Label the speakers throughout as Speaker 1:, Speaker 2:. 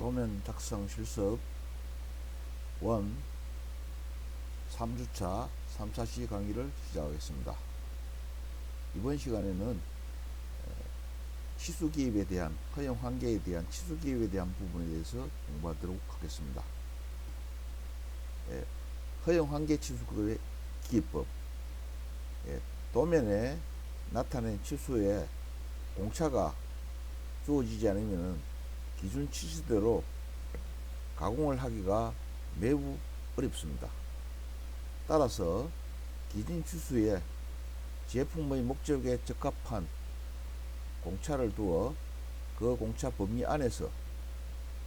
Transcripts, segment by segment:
Speaker 1: 도면 작성 실습 1 3주차 3차 시 강의를 시작하겠습니다. 이번 시간에는 에, 치수 기입에 대한 허용 한계에 대한 치수 기입에 대한 부분에 대해서 공부하도록 하겠습니다. 예, 허용 한계 치수 기입법 예, 도면에 나타낸 치수에 공차가 주어지지 않으면 기준 치수대로 가공을 하기가 매우 어렵습니다. 따라서 기준 치수에 제품의 목적에 적합한 공차를 두어 그 공차 범위 안에서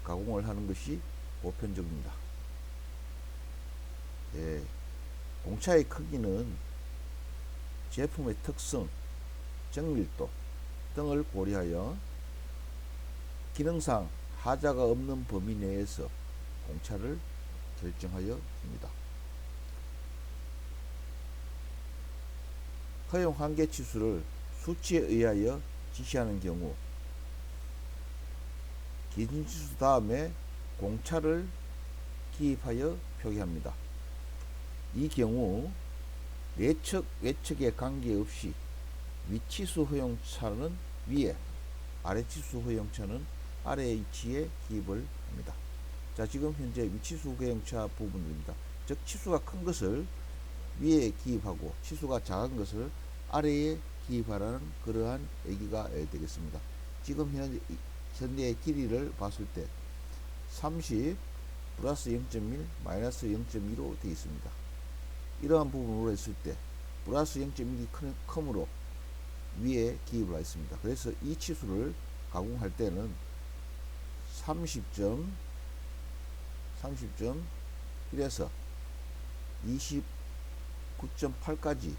Speaker 1: 가공을 하는 것이 보편적입니다. 예, 공차의 크기는 제품의 특성, 정밀도 등을 고려하여 기능상 하자가 없는 범위 내에서 공차를 결정하여 줍니다. 허용 한계 치수를 수치에 의하여 지시하는 경우 기준 치수 다음에 공차를 기입하여 표기합니다. 이 경우 내측 외측에 관계없이 위치수 허용차는 위에 아래치수 허용차는 위치에 기입을 합니다. 자 지금 현재 위치수 허용차 부분입니다. 즉 치수가 큰 것을 위에 기입하고 치수가 작은 것을 아래에 기입하라는 그러한 얘기가 되겠습니다. 지금 현, 현재의 길이를 봤을 때 30 플러스 0.1 마이너스 0.2로 되어 있습니다. 이러한 부분으로 했을 때 플러스 0.1이 크므로 위에 기입을 했습니다. 그래서 이 치수를 가공할 때는 30점 30점 1에서 29.8까지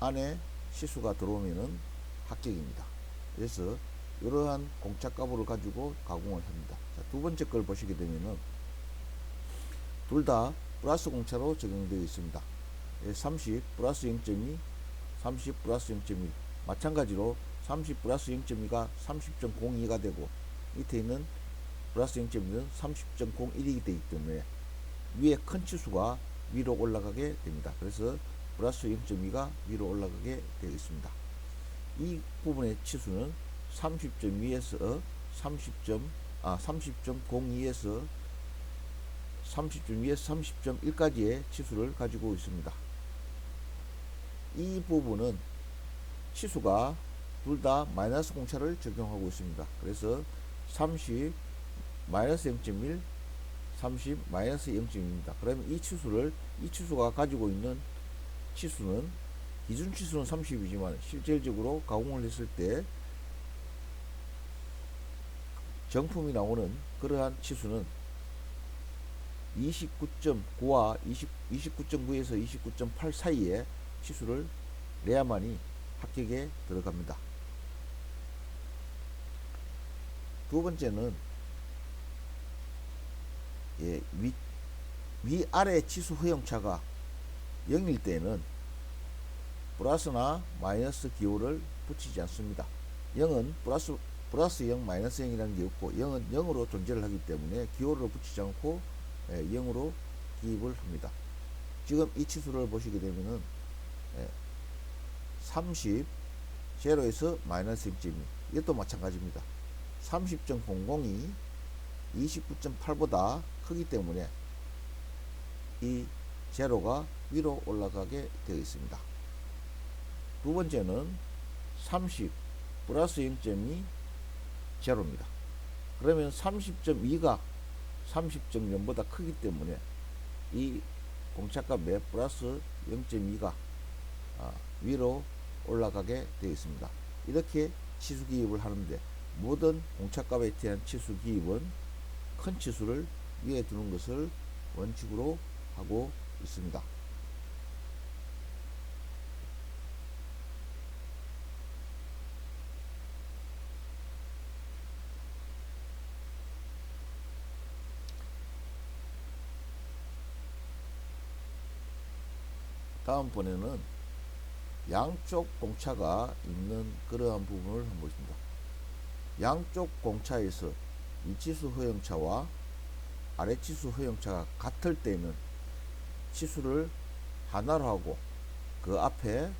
Speaker 1: 안에 시수가 들어오면은 합격입니다. 그래서 이러한 공차값을 가지고 가공을 합니다. 자, 두 번째 걸 보시게 되면은 둘 다 플러스 공차로 적용되어 있습니다. 30 플러스 0.2 30 플러스 0.1 마찬가지로 30 플러스 0.2가 30.02가 되고 밑에 있는 플러스 0.1은 30.01이 되기 때문에 위에 큰 치수가 위로 올라가게 됩니다. 그래서 플러스 0.2가 위로 올라가게 되어 있습니다. 이 부분의 치수는 30.2에서 30. 아 30.02에서 30.2에서 30.1까지의 치수를 가지고 있습니다. 이 부분은 치수가 둘 다 마이너스 공차를 적용하고 있습니다. 그래서 30 마이너스 0.1 30 마이너스 0.1입니다. 그러면 이 치수를 이 치수가 가지고 있는 치수는 기준 치수는 30이지만 실질적으로 가공을 했을 때 정품이 나오는 그러한 치수는 29.9와 20, 29.9에서 29.8 사이에 치수를 내야만이 합격에 들어갑니다. 두 번째는 예, 위, 위 아래 치수 허용차가 0일 때는 플러스나 마이너스 기호를 붙이지 않습니다. 0은 플러스 플러스 0, 마이너스 0이라는 게 없고 0은 0으로 존재를 하기 때문에 기호를 붙이지 않고 예, 0으로 기입을 합니다. 지금 이 치수를 보시게 되면은 예, 30 제로에서 마이너스 0.2 이것도 마찬가지입니다. 30.00이 29.8보다 크기 때문에 이 제로가 위로 올라가게 되어 있습니다. 두 번째는 30 플러스 0.2 제로입니다. 그러면 30.2가 30.0보다 크기 때문에 이 공차값의 플러스 0.2가 아, 위로 올라가게 되어 있습니다. 이렇게 치수 기입을 하는데 모든 공차값에 대한 치수 기입은 큰 치수를 위에 두는 것을 원칙으로 하고 있습니다. 다음번에는 양쪽 공차가 있는 그러한 부분을 한번 보겠습니다. 양쪽 공차에서 위치수 허용차와 아래치수 허용차가 같을 때는 치수를 하나로 하고 그 앞에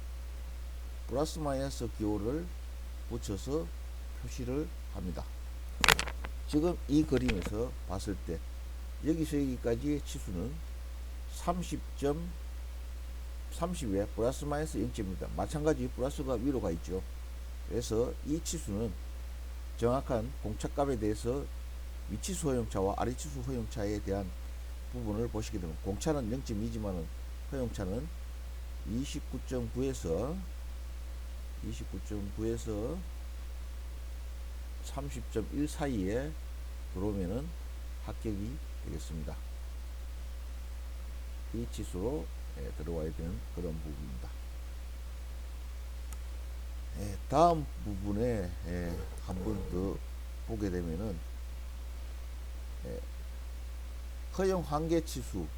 Speaker 1: 플러스 마이너스 기호를 붙여서 표시를 합니다. 지금 이 그림에서 봤을 때 여기서 여기까지의 치수는 30점 30에 플러스 마이너스 0점입니다. 마찬가지 플러스가 위로 가 있죠. 그래서 이 치수는 정확한 공차값에 대해서 위치수 허용차와 아래치수 허용차에 대한 부분을 보시게 되면 공차는 0.2지만은 허용차는 29.9에서 29.9에서 30.1 사이에 들어오면은 합격이 되겠습니다. 이 치수로 예, 들어와야 되는 그런 부분입니다. 예, 다음 부분에 예, 한번 더 보게 되면은 예, 허용 한계 치수는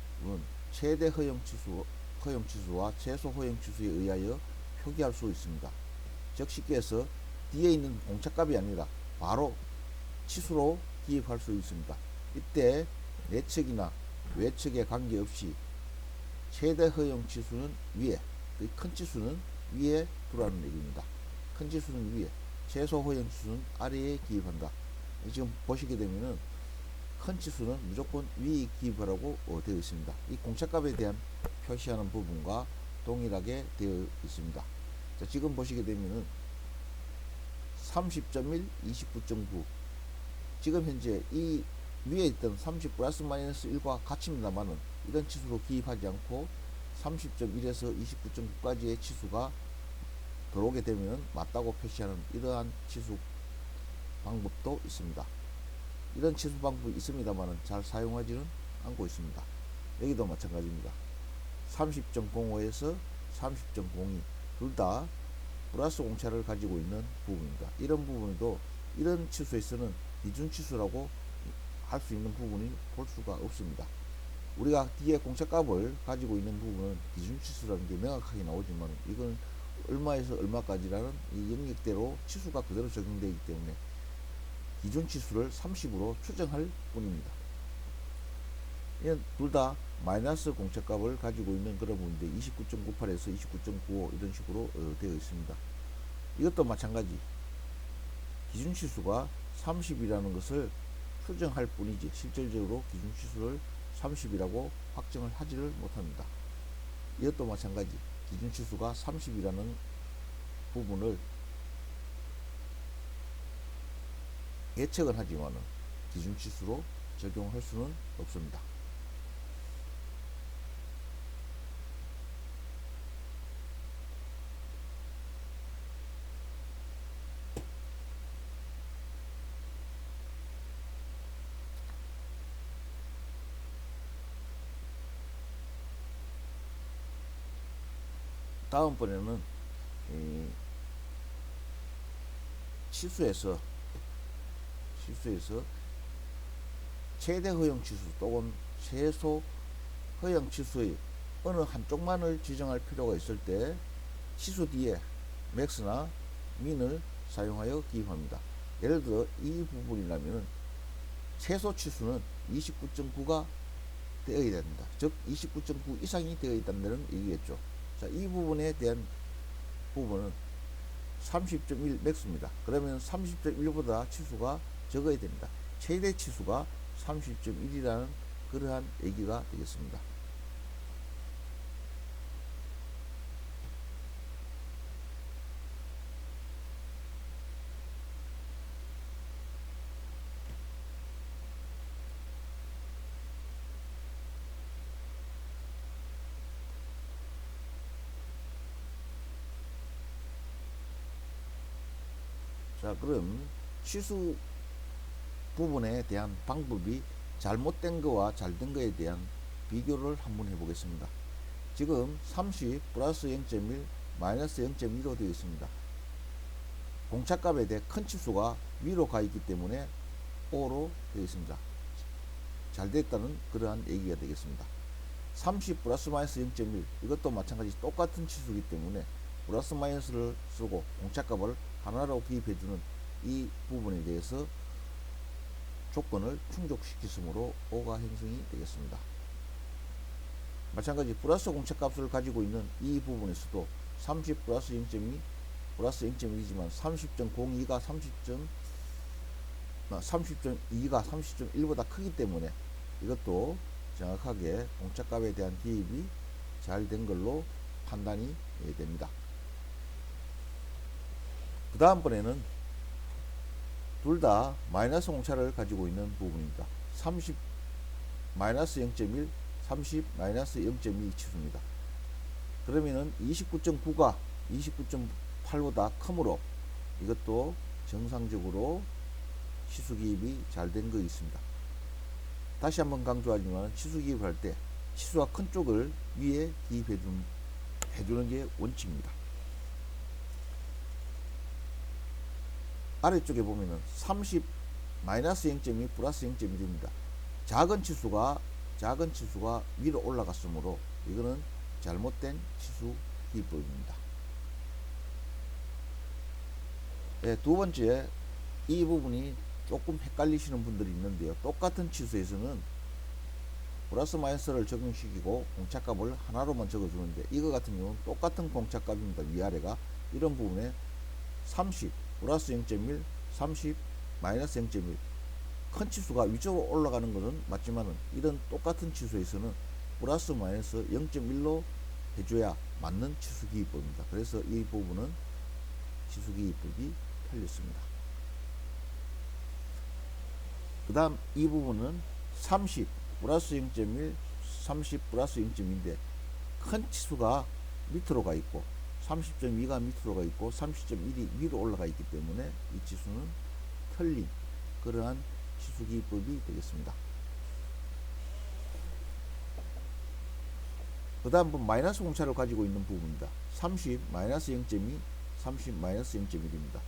Speaker 1: 최대 허용 치수 허용 치수와 최소 허용 치수에 의하여 표기할 수 있습니다. 즉 쉽게 해서 뒤에 있는 공차값이 아니라 바로 치수로 기입할 수 있습니다. 이때 내측이나 외측에 관계없이 최대 허용 치수는 위에, 그큰 치수는 위에 두라는 얘기입니다. 큰 치수는 위에, 최소 허용 치수는 아래에 기입한다. 지금 보시게 되면은 큰 치수는 무조건 위에 기입하라고 어, 되어 있습니다. 이 공차값에 대한 표시하는 부분과 동일하게 되어 있습니다. 자, 지금 보시게 되면은 30.1, 29.9 지금 현재 이 위에 있던 30 플러스 마이너스 1과 같습니다만은 이런 치수로 기입하지 않고 30.1에서 29.9까지의 치수가 들어오게 되면 맞다고 표시하는 이러한 치수 방법도 있습니다. 이런 치수 방법이 있습니다만은 잘 사용하지는 않고 있습니다. 여기도 마찬가지입니다. 30.05에서 30.02 둘 다 플러스 공차를 가지고 있는 부분입니다. 이런 부분도 이런 치수에서는 기준 치수라고 할 수 있는 부분이 볼 수가 없습니다. 우리가 뒤에 공차값을 가지고 있는 부분은 기준 치수라는 게 명확하게 나오지만 이건 얼마에서 얼마까지라는 이 영역대로 치수가 그대로 적용되기 때문에 기준 치수를 30으로 추정할 뿐입니다. 둘 다 마이너스 공차값을 가지고 있는 그런 부분인데 29.98에서 29.95 이런 식으로 어, 되어 있습니다. 이것도 마찬가지 기준 치수가 30이라는 것을 추정할 뿐이지 실질적으로 기준 치수를 30이라고 확정을 하지를 못합니다. 이것도 마찬가지 기준 치수가 30이라는 부분을 예측은 하지만은 기준 치수로 적용할 수는 없습니다. 다음번에는 이 치수에서 치수에서 최대 허용 치수 또는 최소 허용 치수의 어느 한쪽만을 지정할 필요가 있을 때 치수 뒤에 맥스나 민을 사용하여 기입합니다. 예를 들어 이 부분이라면 최소 치수는 29.9가 되어야 된다. 즉 29.9 이상이 되어 있다는 얘기겠죠. 자, 이 부분에 대한 부분은 30.1 맥스입니다. 그러면 30.1보다 치수가 적어야 됩니다. 최대 치수가 30.1이라는 그러한 얘기가 되겠습니다. 자, 그럼 치수 부분에 대한 방법이 잘못된 거와 잘된 거에 대한 비교를 한번 해보겠습니다. 지금 30 플러스 0.1 마이너스 0.2로 되어 있습니다. 공차값에 대해 큰 치수가 위로 가 있기 때문에 O로 되어 있습니다. 잘 됐다는 그러한 얘기가 되겠습니다. 30 플러스 마이너스 0.1 이것도 마찬가지 똑같은 치수이기 때문에 플러스 마이너스를 쓰고 공차값을 하나로 기입해주는 이 부분에 대해서 조건을 충족시켰으므로 O가 형성이 되겠습니다. 마찬가지 플러스 공차값을 가지고 있는 이 부분에서도 30 플러스 0.2 플러스 0.1이지만 30.02가 30점 30.2가 30.1보다 크기 때문에 이것도 정확하게 공차값에 대한 기입이 잘 된 걸로 판단이 예, 됩니다. 그 다음번에는 둘 다 마이너스 공차를 가지고 있는 부분입니다. 30 마이너스 0.1, 30 마이너스 0.2 치수입니다. 그러면은 29.9가 29.8보다 크므로 이것도 정상적으로 치수 기입이 잘 된 거 있습니다. 다시 한번 강조하지만 치수 기입을 할때 치수가 큰 쪽을 위에 기입해 주는, 해주는 게 원칙입니다. 아래쪽에 보면은 30 마이너스 0.2 플러스 0.1입니다. 작은 치수가 작은 치수가 위로 올라갔으므로 이거는 잘못된 치수 기법입니다. 네, 두 번째 이 부분이 조금 헷갈리시는 분들이 있는데요. 똑같은 치수에서는 플러스 마이너스를 적용시키고 공차값을 하나로만 적어주는데 이거 같은 경우는 똑같은 공차값입니다. 위아래가 이런 부분에 30 플러스 0.1 30 마이너스 0.1 큰 치수가 위쪽으로 올라가는 것은 맞지만은 이런 똑같은 치수에서는 플러스 마이너스 0.1로 해줘야 맞는 치수 기입법입니다. 그래서 이 부분은 치수 기입법이 틀렸습니다. 그 다음 이 부분은 30 플러스 0.1 30 플러스 0.2인데 큰 치수가 밑으로 가 있고 30.2가 밑으로 가 있고 30.1이 위로 올라가 있기 때문에 이 치수는 틀린 그러한 치수기법이 되겠습니다. 그 다음 은 마이너스 공차를 가지고 있는 부분입니다. 30 마이너스 0.2 30 마이너스 0.1입니다.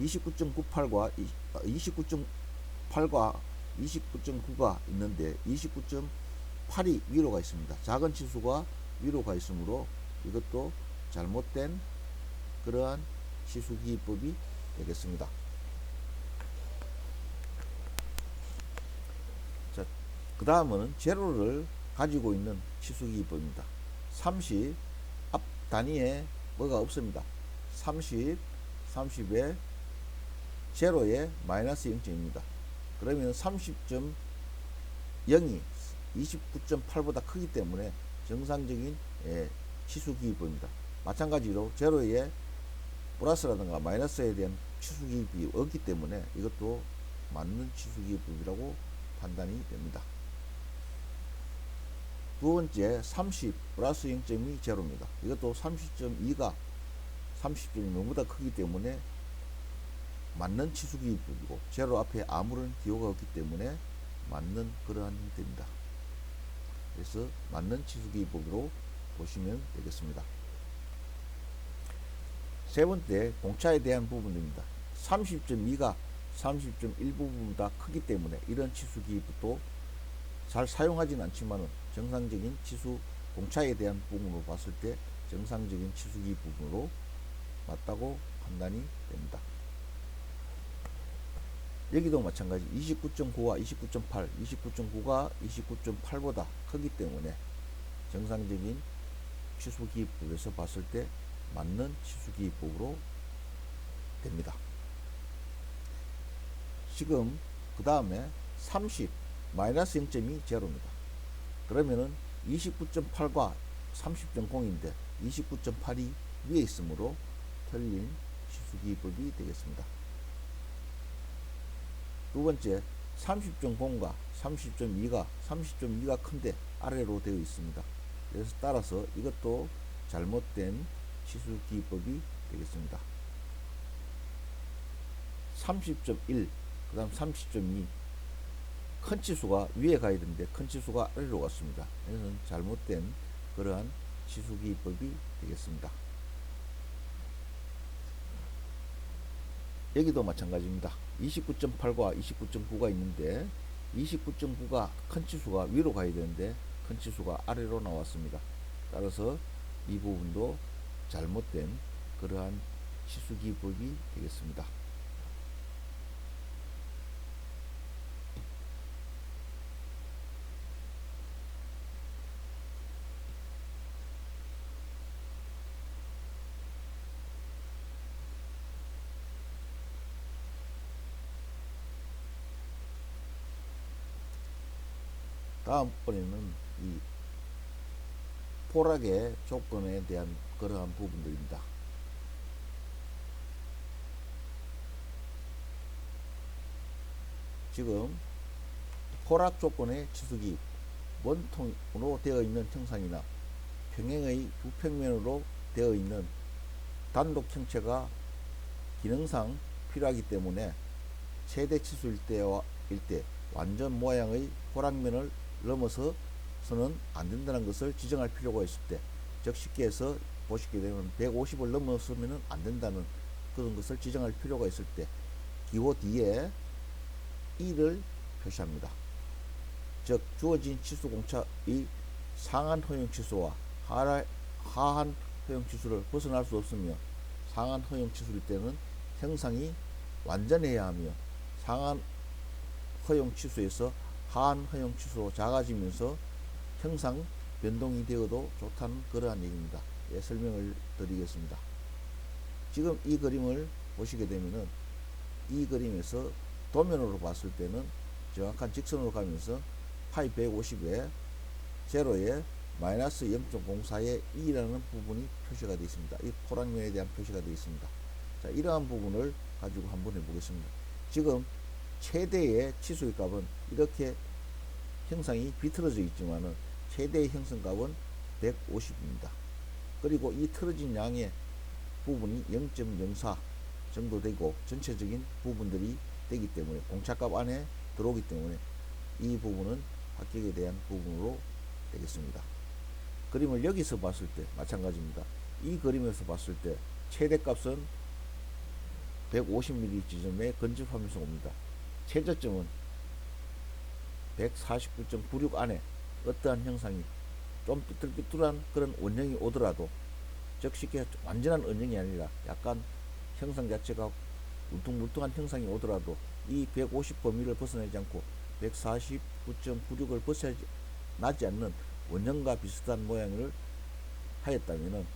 Speaker 1: 29.98과 29.8과 29.9가 있는데 29.8이 위로 가 있습니다. 작은 치수가 위로 가 있으므로 이것도 잘못된 그러한 치수기법이 되겠습니다. 자, 그 다음은 제로를 가지고 있는 치수기법입니다. 30, 앞 단위에 뭐가 없습니다. 30, 30에 제로에 마이너스 0점입니다. 그러면 30.0이 29.8보다 크기 때문에 정상적인 예, 치수 기입법입니다. 마찬가지로 제로에 플러스라든가 마이너스에 대한 치수기입이 없기 때문에 이것도 맞는 치수기입법이라고 판단이 됩니다. 두 번째 30 플러스 0.2 제로입니다. 이것도 30.2가 30점이 너무보다 크기 때문에 맞는 치수기입법이고 제로 앞에 아무런 기호가 없기 때문에 맞는 그러한 형태입니다. 그래서 맞는 치수기입법으로 보시면 되겠습니다. 세 번째 공차에 대한 부분입니다. 30.2가 30.1 부분보다 크기 때문에 이런 치수 기입도 잘 사용하진 않지만 정상적인 치수 공차에 대한 부분으로 봤을 때 정상적인 치수기 부분으로 맞다고 판단이 됩니다. 여기도 마찬가지 29.9와 29.8, 29.9가 29.8보다 크기 때문에 정상적인 치수기입법에서 봤을 때 맞는 치수기입법으로 됩니다. 지금 그 다음에 30 마이너스 0.2 제로입니다. 그러면은 29.8과 30.0인데 29.8이 위에 있으므로 틀린 치수기법이 되겠습니다. 두 번째 30.0과 30.2가 30.2가 큰데 아래로 되어 있습니다. 그래서 따라서 이것도 잘못된 치수기법이 되겠습니다. 30.1, 그 다음 30.2. 큰 치수가 위에 가야 되는데 큰 치수가 아래로 갔습니다. 이는 잘못된 그러한 치수기법이 되겠습니다. 여기도 마찬가지입니다. 29.8과 29.9가 있는데 29.9가 큰 치수가 위로 가야 되는데 큰 치수가 아래로 나왔습니다. 따라서 이 부분도 잘못된 그러한 시수기법이 되겠습니다. 다음번에는 이 포락의 조건에 대한 그러한 부분들입니다. 지금 포락 조건의 치수기 원통으로 되어 있는 형상이나 평행의 부평면으로 되어 있는 단독 형체가 기능상 필요하기 때문에 최대 치수일 때와 일때 완전 모양의 호랑면을 넘어서서는 안 된다는 것을 지정할 필요가 있을 때, 즉 쉽게 해서 보시게 되면 150을 넘어서면은 안 된다는 그런 것을 지정할 필요가 있을 때 기호 뒤에 2를 표시합니다. 즉 주어진 치수 공차의 상한 허용 치수와 하한 허용 치수를 벗어날 수 없으며 상한 허용 치수일 때는 형상이 완전해야 하며 상한 허용 치수에서 하한 허용 치수로 작아지면서 형상 변동이 되어도 좋다는 그러한 얘기입니다. 예, 설명을 드리겠습니다. 지금 이 그림을 보시게 되면은 이 그림에서 도면으로 봤을 때는 정확한 직선으로 가면서 파이 150에 제로에 마이너스 0.04의 2라는 부분이 표시가 되어 있습니다. 이 포랑면에 대한 표시가 되어 있습니다. 자, 이러한 부분을 가지고 한번 해보겠습니다. 지금 최대의 치수의 값은 이렇게 형상이 비틀어져 있지만은 최대의 형성값은 150입니다. 그리고 이 틀어진 양의 부분이 0.04 정도 되고 전체적인 부분들이 되기 때문에 공차값 안에 들어오기 때문에 이 부분은 합격에 대한 부분으로 되겠습니다. 그림을 여기서 봤을 때 마찬가지입니다. 이 그림에서 봤을 때 최대값은 150mm 지점에 근접하면서 옵니다. 최저점은 149.96 안에 어떠한 형상이 좀 삐뚤삐뚤한 그런 원형이 오더라도 즉 쉽게 완전한 원형이 아니라 약간 형상 자체가 울퉁불퉁한 형상이 오더라도 이 150 범위를 벗어나지 않고 149.96을 벗어나지 않는 원형과 비슷한 모양을 하였다면은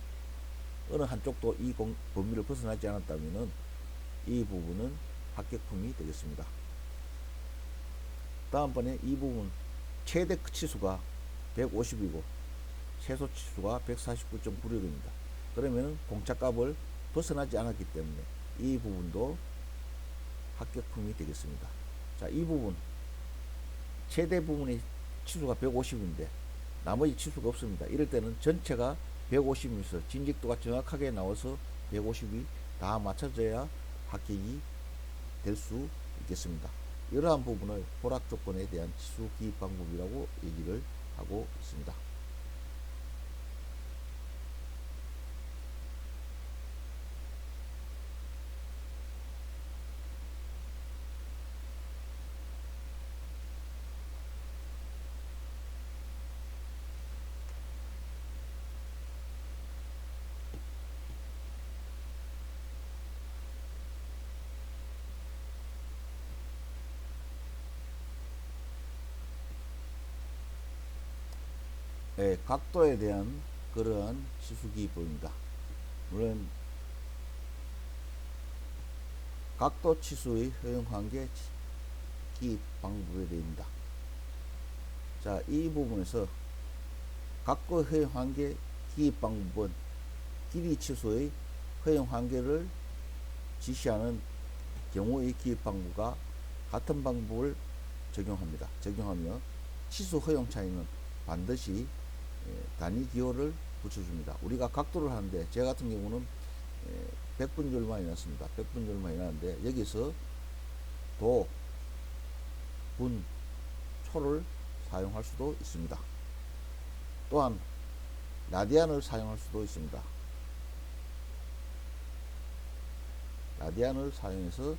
Speaker 1: 어느 한쪽도 이 공, 범위를 벗어나지 않았다면은 이 부분은 합격품이 되겠습니다. 다음번에 이 부분 최대 치수가 150이고 최소 치수가 149.96입니다. 그러면 공차값을 벗어나지 않았기 때문에 이 부분도 합격품이 되겠습니다. 자, 이 부분 최대 부분의 치수가 150인데 나머지 치수가 없습니다. 이럴 때는 전체가 150이면서 진직도가 정확하게 나와서 150이 다 맞춰져야 합격이 될 수 있겠습니다. 이러한 부분을 보락 조건에 대한 치수 기입 방법이라고 얘기를 하고 있습니다. 예, 각도에 대한 그러한 치수기법입니다. 물론 각도 치수의 허용 관계 기입 방법에 대입니다. 자, 이 부분에서 각도 허용 관계 기입 방법은 길이 치수의 허용 관계를 지시하는 경우의 기입 방법과 같은 방법을 적용합니다. 적용하며 치수 허용 차이는 반드시 예, 단위 기호를 붙여줍니다. 우리가 각도를 하는데 제 같은 경우는 100분절만이 났습니다. 100분절만이 나는데 여기서 도, 분, 초를 사용할 수도 있습니다. 또한 라디안을 사용할 수도 있습니다. 라디안을 사용해서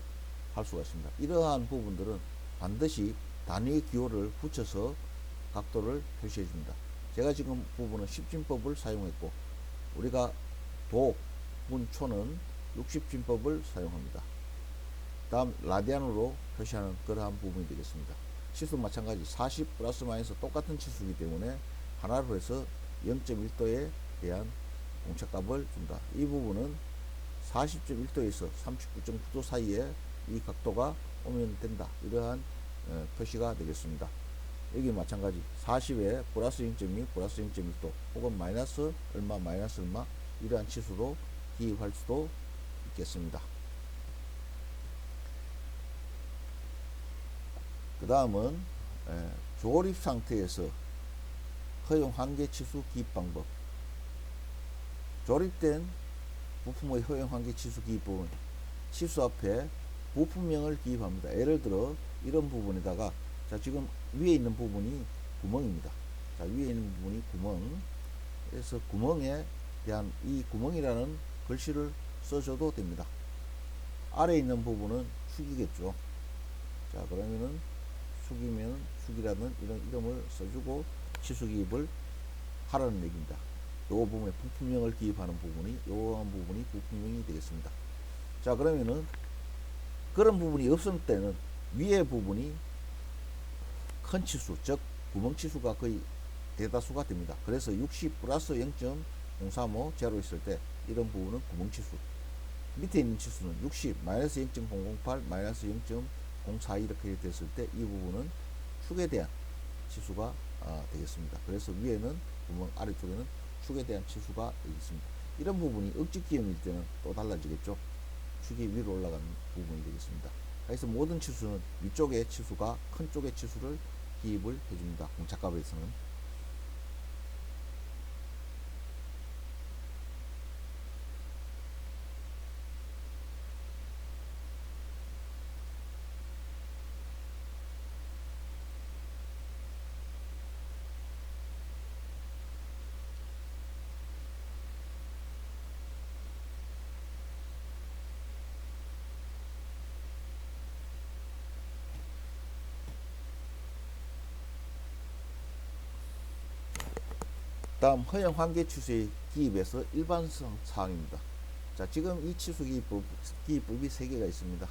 Speaker 1: 할 수가 있습니다. 이러한 부분들은 반드시 단위 기호를 붙여서 각도를 표시해 줍니다. 제가 지금 부분은 10진법을 사용했고 우리가 도, 문, 초는 60진법을 사용합니다. 다음 라디안으로 표시하는 그러한 부분이 되겠습니다. 치수 마찬가지 40 플러스 마이너스 똑같은 치수이기 때문에 하나로 해서 0.1도에 대한 공차값을 준다. 이 부분은 40.1도에서 39.9도 사이에 이 각도가 오면 된다. 이러한 어, 표시가 되겠습니다. 여기 마찬가지 40에 플러스 0.2 플러스 0.1도 혹은 마이너스 얼마 마이너스 얼마 이러한 치수로 기입할 수도 있겠습니다. 그 다음은 조립 상태에서 허용 한계 치수 기입 방법 조립된 부품의 허용 한계 치수 기입 부분 치수 앞에 부품명을 기입합니다. 예를 들어 이런 부분에다가 자 지금 위에 있는 부분이 구멍입니다. 자 위에 있는 부분이 구멍 그래서 구멍에 대한 이 구멍이라는 글씨를 써줘도 됩니다. 아래에 있는 부분은 축이겠죠. 자 그러면은 축이면 축이라는 이런 이름을 써주고 치수 기입을 하라는 얘기입니다. 요 부분에 부품명을 기입하는 부분이 요 부분이 부품명이 되겠습니다. 자 그러면은 그런 부분이 없을 때는 위에 부분이 큰 치수 즉 구멍 치수가 거의 대다수가 됩니다. 그래서 60 플러스 0.035 제로 있을 때 이런 부분은 구멍 치수 밑에 있는 치수는 60 마이너스 0.008 마이너스 0.04 이렇게 됐을 때 이 부분은 축에 대한 치수가 아, 되겠습니다. 그래서 위에는 구멍 아래쪽에는 축에 대한 치수가 있습니다. 이런 부분이 억지 기염일 때는 또 달라지겠죠. 축이 위로 올라가는 부분이 되겠습니다. 그래서 모든 치수는 위쪽의 치수가 큰 쪽의 치수를 기입을 해줍니다. 공착값에서는. 다음 허용 한계 치수의 기입에서 일반성 사항입니다. 자, 지금 이 치수 기입법, 기입법이 세 개가 있습니다.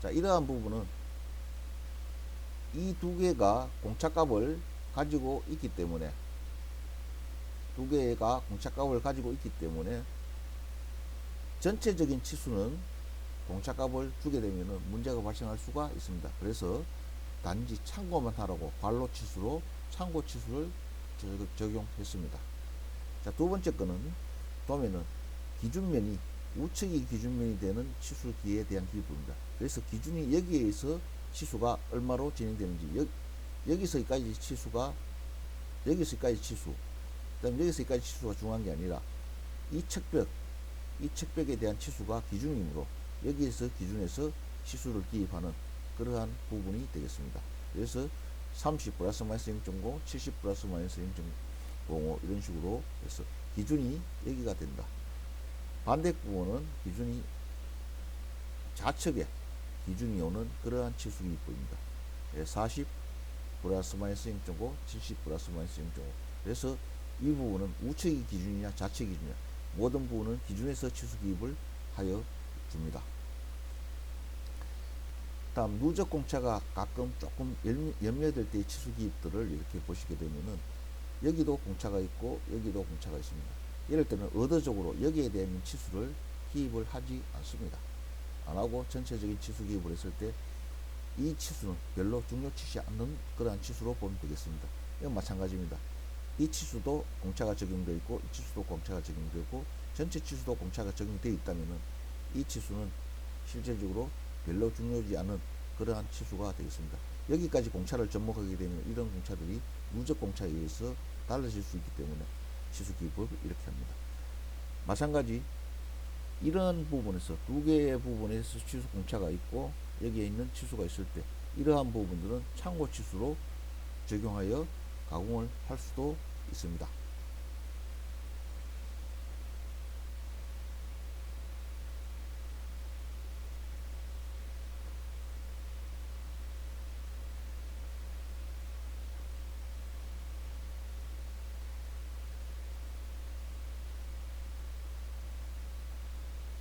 Speaker 1: 자, 이러한 부분은 이 두 개가 공차값을 가지고 있기 때문에 두 개가 공차값을 가지고 있기 때문에 전체적인 치수는 공차값을 주게 되면 문제가 발생할 수가 있습니다. 그래서 단지 참고만 하라고 관로 치수로 참고 치수를 적용했습니다. 자, 두 번째 거는 보면은 기준면이 우측이 기준면이 되는 치수기에 대한 기부입니다. 그래서 기준이 여기에서 치수가 얼마로 진행되는지 여, 여기서까지 치수가 여기서까지 치수 그다음 여기서까지 치수가 중요한 게 아니라 이 척벽 이 척벽에 대한 치수가 기준이므로 여기에서 기준에서 치수를 기입하는 그러한 부분이 되겠습니다. 그래서 30 플러스 마이너스 0.5, 70 플러스 마이너스 0.05 이런 식으로 해서 기준이 여기가 된다. 반대 부분은 기준이 좌측에 기준이 오는 그러한 치수기입법입니다. 40 플러스 마이너스 0.5, 70 플러스 마이너스 0.5 그래서 이 부분은 우측이 기준이냐 좌측이 기준이냐 모든 부분은 기준에서 치수 기입을 하여 줍니다. 다음 누적 공차가 가끔 조금 염려될 때의 치수 기입들을 이렇게 보시게 되면은 여기도 공차가 있고 여기도 공차가 있습니다. 이럴 때는 의도적으로 여기에 대한 치수를 기입을 하지 않습니다. 안 하고 전체적인 치수 기입을 했을 때 이 치수는 별로 중요치지 않는 그러한 치수로 보면 되겠습니다. 이건 마찬가지입니다. 이 치수도 공차가 적용되어 있고 이 치수도 공차가 적용되고 전체 치수도 공차가 적용되어 있다면은 이 치수는 실질적으로 별로 중요하지 않은 그러한 치수가 되겠습니다. 여기까지 공차를 접목하게 되면 이런 공차들이 누적 공차에 의해서 달라질 수 있기 때문에 치수 기법을 이렇게 합니다. 마찬가지 이런 부분에서 두 개의 부분에서 치수 공차가 있고 여기에 있는 치수가 있을 때 이러한 부분들은 참고 치수로 적용하여 가공을 할 수도 있습니다.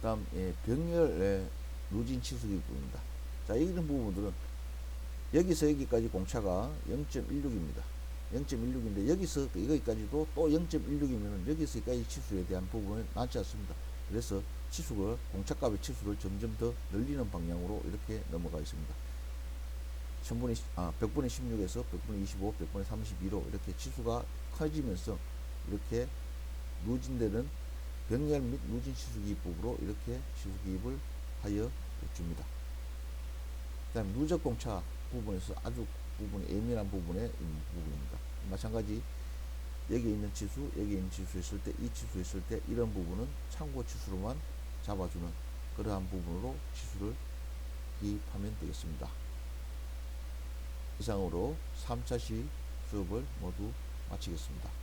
Speaker 1: 다음 예, 병렬 예, 루진 치수기 부분입니다. 자 이런 부분들은 여기서 여기까지 공차가 0.16입니다. 0.16인데 여기서 여기까지도 또 0.16이면 여기서 여기까지 치수에 대한 부분은 많지 않습니다. 그래서 치수를 공차값의 치수를 점점 더 늘리는 방향으로 이렇게 넘어가 있습니다. 1000분의, 아, 100분의 16에서 100분의 25, 100분의 32로 이렇게 치수가 커지면서 이렇게 누진되는 병렬 및 누진 치수기입법으로 이렇게 치수기입을 하여 줍니다. 그 다음 누적 공차 부분에서 아주 부분이 예민한 부분의 이 부분입니다. 마찬가지 여기 있는 치수, 여기 있는 치수 했을 때, 이 치수 했을 때 이런 부분은 참고 치수로만 잡아주는 그러한 부분으로 치수를 기입하면 되겠습니다. 이상으로 3차 시 수업을 모두 마치겠습니다.